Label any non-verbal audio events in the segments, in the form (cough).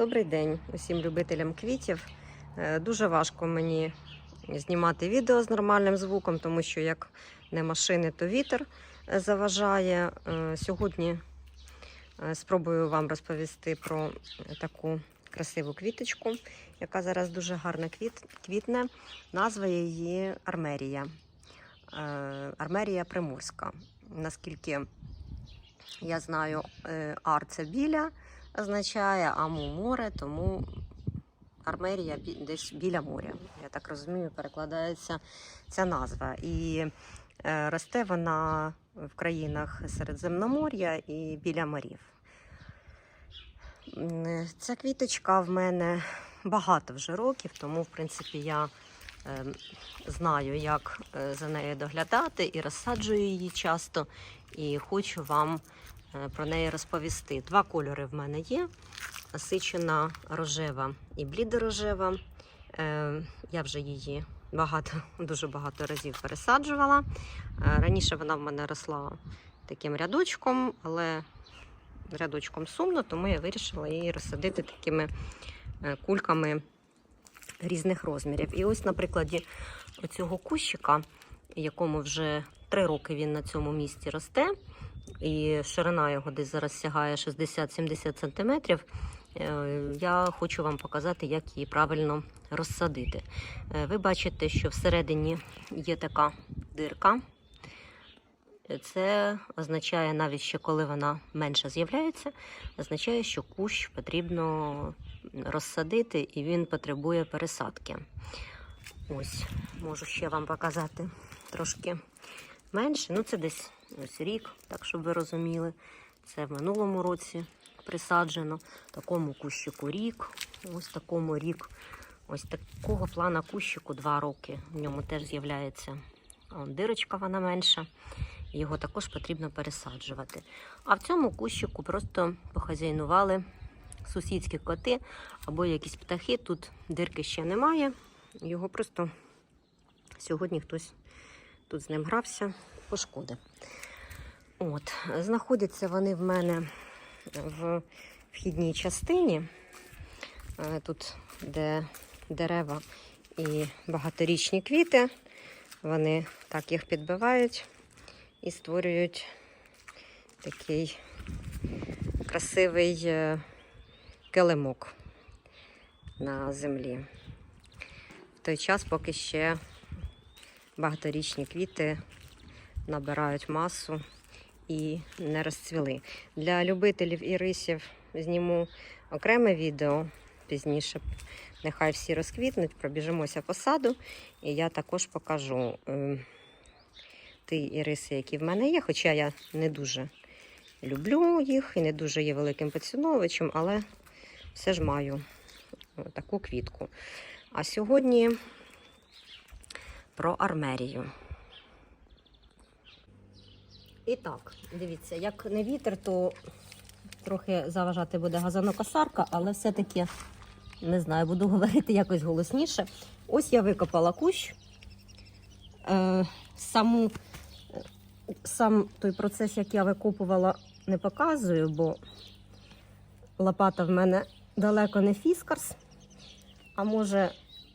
Добрий день усім любителям квітів. Е, Дуже важко мені знімати відео з нормальним звуком, тому що як не машини, то вітер е, заважає. Е, Сьогодні спробую вам розповісти про таку красиву квіточку, яка зараз дуже гарно квіт, квітне. Назва її Армерія. Армерія Приморська. Наскільки я знаю, ар це біля означає, аму море, тому Армерія десь біля моря. Я так розумію, перекладається ця назва. І е, росте вона в країнах Середземномор'я і біля морів. Е, Ця квіточка в мене багато вже років, тому в принципі я е, знаю, як за нею доглядати і розсаджую її часто. І хочу вам про неї розповісти. Два кольори в мене є: насичена рожева і блідорожева. Е, Я вже її багато, (laughs) дуже багато разів пересаджувала. Е, Раніше вона в мене росла таким рядочком, але рядочком сумно, тому я вирішила її розсадити такими е, кульками різних розмірів. І ось на прикладі оцього кущика, якому вже три роки він на цьому місці росте, і ширина його десь зараз сягає 60-70 см. Я хочу вам показати, як її правильно розсадити. Е, Ви бачите, що всередині є така дирка. Це означає, навіть ще коли вона менше з'являється, означає, що кущ потрібно розсадити і він потребує пересадки. Ось, можу ще вам показати трошки менше. Ну, це десь ось рік, так щоб ви розуміли. Це в минулому році присаджено. Такому кущику рік, ось такому рік. Ось такого плана кущику два роки. В ньому теж з'являється дирочка, вона менша. Його також потрібно пересаджувати. А в цьому кущику просто похазяйнували сусідські коти або якісь птахи. Тут дирки ще немає. Його просто сьогодні хтось тут з ним грався, пошкодив. От, знаходяться вони в мене в вхідній частині. Е, Тут, де дерева і багаторічні квіти, вони так їх підбивають і створюють такий красивий е, килимок на землі. В той час, поки ще багаторічні квіти набирають масу і не розцвіли. Для любителів ірисів зніму окреме відео пізніше. Нехай всі розквітнуть, пробіжимося по саду, і я також покажу е, ті іриси, які в мене є. Хоча я не дуже люблю їх і не дуже є великим поціновувачем, але все ж маю е, таку квітку. А сьогодні про армерію. І так, дивіться, як не вітер, то трохи заважати буде газонокосарка, але все-таки не знаю, буду (laughs) говорити якось голосніше. Ось я викопала кущ. Е, саму, сам той процес, як я викопувала, не показую, бо лопата в мене далеко не фіскарс. А може,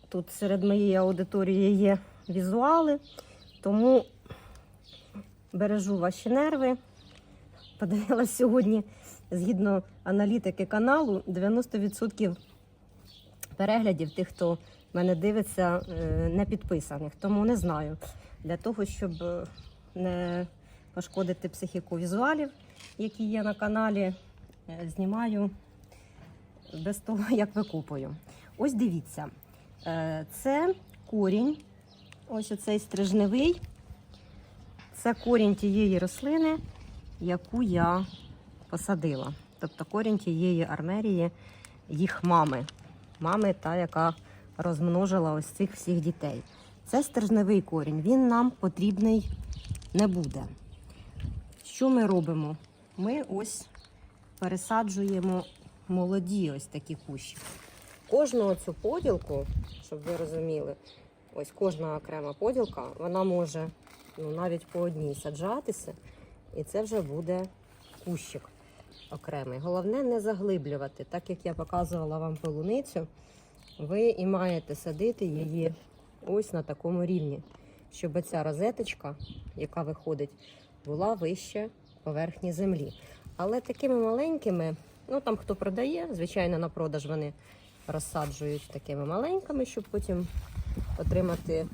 тут серед моєї аудиторії є візуали, тому бережу ваші нерви. Подивилась сьогодні, згідно аналітики каналу, 90% переглядів тих, хто мене дивиться, е, не підписаних. Тому не знаю. Для того, щоб е, не пошкодити психіку візуалів, які є на каналі, е, знімаю без того, як викупую. Ось дивіться, це корінь, ось оцей стрижневий. Це корінь тієї рослини, яку я посадила. Тобто корінь тієї армерії, їх мами. Мами, та, яка розмножила ось цих всіх дітей. Це стержневий корінь, він нам потрібний не буде. Що ми робимо? Ми ось пересаджуємо молоді ось такі кущі. Кожну цю поділку, щоб ви розуміли, ось кожна окрема поділка, вона може ну, навіть по одній саджатися, і це вже буде кущик. окремий. Головне не заглиблювати, так як я показувала вам полуницю, ви і маєте садити її ось на такому рівні, щоб ця розеточка, яка виходить, була вище поверхні землі. Але такими маленькими, ну там хто продає, звичайно, на продаж вони розсаджують такими маленькими, щоб потім отримати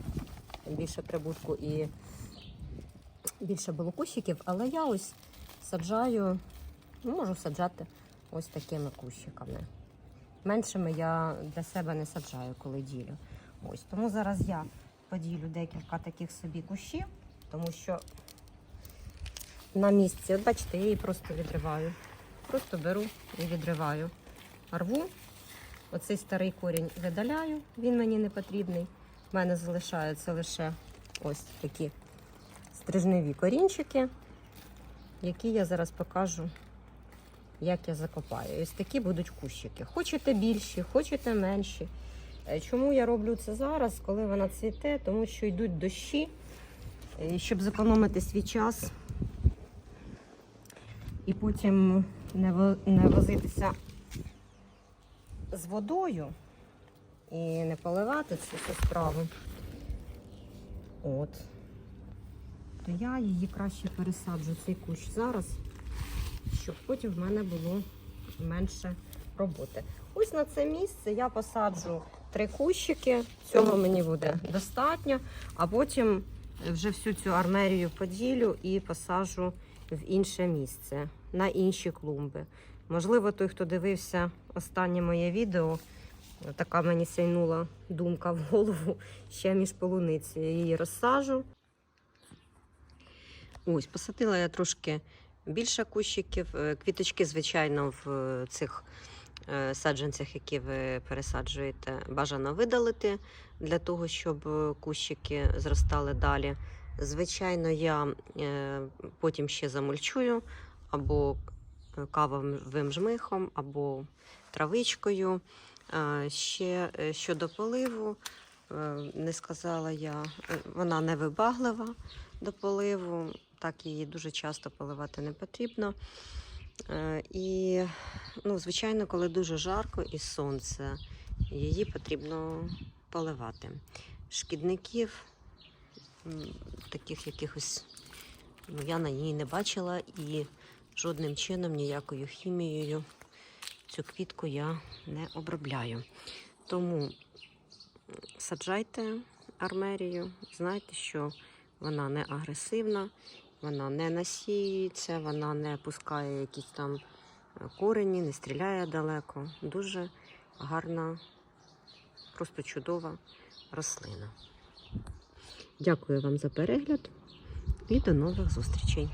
більше прибутку і більше було кущиків. Але я ось саджаю, ну, можу саджати ось такими кущиками. Меншими я для себе не саджаю, коли ділю. Ось тому зараз я поділю декілька таких собі кущів, тому що на місці, от бачите, я її просто відриваю. Просто беру і відриваю. Рву. Оцей старий корінь видаляю, він мені не потрібний. У мене залишаються лише ось такі стрижневі корінчики, які я зараз покажу, як я закопаю. Ось такі будуть кущики. Хочете більші, хочете менші. Е, Чому я роблю це зараз, коли вона цвіте? Тому що йдуть дощі, щоб зекономити свій час і потім не возитися з водою і не поливати цю всю справу. От. То я її краще пересаджу цей кущ зараз, щоб потім в мене було менше роботи. Ось на це місце я посаджу три кущики. Цього мені буде достатньо, а потім вже всю цю армерію поділю і посаджу в інше місце, на інші клумби. Можливо, той, хто дивився останнє моє відео, така мені сяйнула думка в голову ще між полуницею. Її розсажу. Ось, посадила я трошки більше кущиків. Е, Квіточки, звичайно, в е, цих е, саджанцях, які ви пересаджуєте, бажано видалити для того, щоб кущики зростали далі. Звичайно, я потім ще замульчую або кавовим жмихом, або травичкою. Ще е, щодо поливу, е, не сказала я, е, вона не вибаглива до поливу, так її дуже часто поливати не потрібно. І, ну, звичайно, коли дуже жарко і сонце, її потрібно поливати. Шкідників, таких якихось ну, я на ній не бачила і жодним чином ніякою хімією цю квітку я не обробляю. Тому саджайте армерію, знайте, що вона не агресивна, вона не насіюється, вона не пускає якісь там корені, не стріляє далеко. Дуже гарна, просто чудова рослина. Дякую вам за перегляд і до нових зустрічей.